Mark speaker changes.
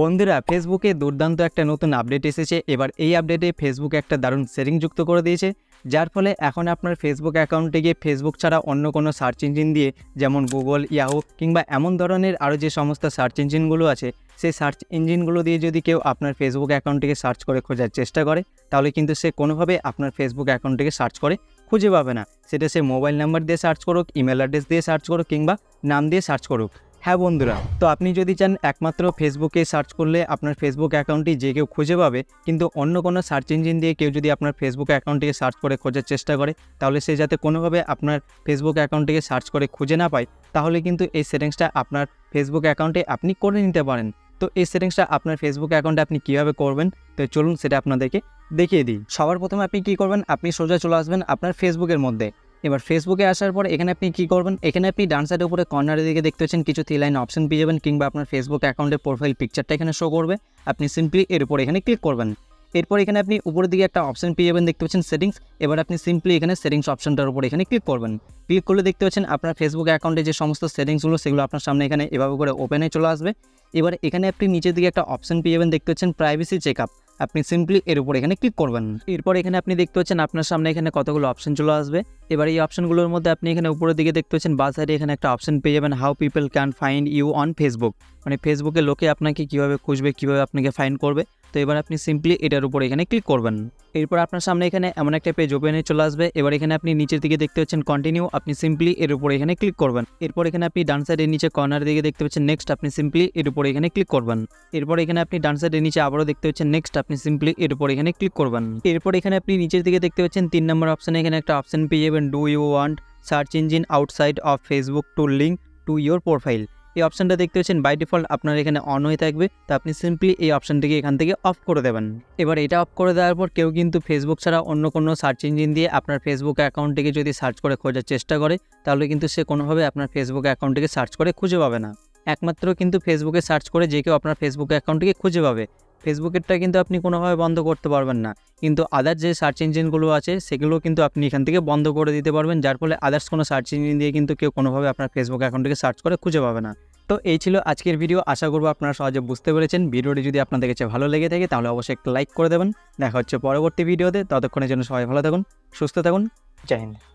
Speaker 1: বন্ধুরা ফেসবুকে দুর্দান্ত একটা নতুন আপডেট এসেছে। এবার এই আপডেটে ফেসবুক একটা দারুণ সেটিং যুক্ত করে দিয়েছে। যার ফলে এখন আপনার ফেসবুক অ্যাকাউন্টে গিয়ে ফেসবুক ছাড়া অন্য কোনো সার্চ ইঞ্জিন দিয়ে, যেমন গুগল ইয়াহু কিংবা এমন ধরনের আরও যে সমস্ত সার্চ ইঞ্জিনগুলো আছে, সেই সার্চ ইঞ্জিনগুলো দিয়ে যদি কেউ আপনার ফেসবুক অ্যাকাউন্টটিকে সার্চ করে খোঁজার চেষ্টা করে, তাহলে কিন্তু সে কোনোভাবে আপনার ফেসবুক অ্যাকাউন্টটিকে সার্চ করে খুঁজে পাবে না। সেটা সে মোবাইল নাম্বার দিয়ে সার্চ করুক ইমেল অ্যাড্রেস দিয়ে সার্চ করুক, কিংবা নাম দিয়ে সার্চ করুক। হ্যাঁ বন্ধুরা, তো আপনি যদি চান একমাত্র ফেসবুকে সার্চ করলে আপনার ফেসবুক অ্যাকাউন্টটি যে কেউ খুঁজে পাবে, কিন্তু অন্য কোনো সার্চ ইঞ্জিন দিয়ে কেউ যদি আপনার ফেসবুক অ্যাকাউন্টটিকে সার্চ করে খোঁজার চেষ্টা করে, তাহলে সে যাতে কোনোভাবে আপনার ফেসবুক অ্যাকাউন্টটিকে সার্চ করে খুঁজে না পায়, তাহলে কিন্তু এই সেটিংসটা আপনার ফেসবুক অ্যাকাউন্টে আপনি করে নিতে পারেন। তো এই সেটিংসটা আপনার ফেসবুক অ্যাকাউন্টে আপনি কীভাবে করবেন, তো চলুন সেটা আপনাদেরকে দেখিয়ে দিই। সবার প্রথমে আপনি কী করবেন, আপনি সোজা চলে আসবেন আপনার ফেসবুকের মধ্যে। এবার ফেসবুকে আসার পর এখানে আপনি কী করবেন? এখানে আপনি ডান সাইডের উপরে কর্নারের দিকে দেখতে পাচ্ছেন কিছু থ্রি লাইন অপশন পেয়ে যাবেন কিংবা আপনার ফেসবুক অ্যাকাউন্টের প্রোফাইল পিকচারটা এখানে শো করবে। আপনি সিম্পলি এর উপর এখানে ক্লিক করবেন। এরপর এখানে আপনি উপরের দিকে একটা অপশন পেয়ে যাবেন, দেখতে পাচ্ছেন সেটিংস এবার আপনি সিম্পলি এখানে সেটিংস অপশনটার উপর এখানে ক্লিক করবেন। ক্লিক করলে দেখতে পাচ্ছেন আপনার ফেসবুক অ্যাকাউন্টে যে সমস্ত সেটিংসগুলো সেগুলো আপনার সামনে এখানে এভাবে করে ওপেনে চলে আসবে। এবার এখানে আপনি নিচের দিকে একটা অপশন পেয়ে যাবেন, দেখতে পাচ্ছেন প্রাইভেসি চেক আপ আপনি সিম্পলি এর উপর এখানে ক্লিক করবেন। এরপর এখানে আপনি দেখতে পাচ্ছেন আপনার সামনে এখানে কতগুলো অপশন চলে আসবে। এবার এই অপশনগুলোর মধ্যে আপনি এখানে উপরের দিকে দেখতে পাচ্ছেন বা সাইডে এখানে একটা অপশন পেয়ে যাবেন how people can find you on Facebook মানে ফেসবুকে লোকে আপনাকে কীভাবে খুঁজবে, কীভাবে আপনাকে ফাইন্ড করবে। তো এবার আপনি সিম্পলি এটার উপর এখানে ক্লিক করবেন। এরপর আপনার সামনে এখানে এমন একটা পেজ ওপেনে চলে আসবে। এবার এখানে আপনি নিচের দিকে দেখতে পাচ্ছেন কন্টিনিউ আপনি সিম্পলি এর উপর এখানে ক্লিক করবেন। এরপর এখানে আপনি ডান সাইডের নিচে কর্নার দিকে দেখতে পাচ্ছেন নেক্সট আপনি সিম্পলি এর উপর এখানে ক্লিক করবেন। এরপর এখানে আপনি ডান সাইডের নিচে আবারও দেখতে পাচ্ছেন নেক্সট আপনি সিম্পলি এর উপর এখানে ক্লিক করবেন। এরপর এখানে আপনি নিচের দিকে দেখতে পাচ্ছেন, তিন নম্বর অপশানে এখানে একটা অপশন পেয়ে যাবেন। Do you want search engine outside of Facebook to link to your profile এই অপশানটা দেখতে পাচ্ছেন বাই ডিফল্ট আপনার এখানে অন হয়ে থাকবে, তো আপনি সিম্পলি এই অপশানটিকে এখান থেকে অফ করে দেবেন। এবার এটা অফ করে দেওয়ার পর কেউ কিন্তু ফেসবুক ছাড়া অন্য কোনো সার্চ ইঞ্জিন দিয়ে আপনার ফেসবুক অ্যাকাউন্টটিকে যদি সার্চ করে খোঁজার চেষ্টা করে, তাহলে কিন্তু সে কোনোভাবে আপনার ফেসবুক অ্যাকাউন্টটিকে সার্চ করে খুঁজে পাবে না। একমাত্র কিন্তু ফেসবুকে সার্চ করে যে কেউ আপনার ফেসবুক অ্যাকাউন্টটিকে খুঁজে পাবে। ফেসবুকেরটা কিন্তু আপনি কোনোভাবে বন্ধ করতে পারবেন না। কিন্তু আদার যে সার্চ ইঞ্জিনগুলো আছে, সেগুলো কিন্তু আপনি এখান থেকে বন্ধ করে দিতে পারবেন। যার ফলে আদার্স কোনো সার্চ ইঞ্জিন দিয়ে কিন্তু কেউ কোনোভাবে আপনার ফেসবুক অ্যাকাউন্টটিকে সার্চ করে খুঁজে পাবে না। তো এই ছিল আজকের ভিডিও আশা করব আপনারা সহজে বুঝতে পেরেছেন। ভিডিওটি যদি আপনাদের কাছে ভালো লেগে থাকে, তাহলে অবশ্যই একটা লাইক করে দেবেন। দেখা হচ্ছে পরবর্তী ভিডিওতে ততক্ষণের জন্য সবাই ভালো থাকুন, সুস্থ থাকুন। জয়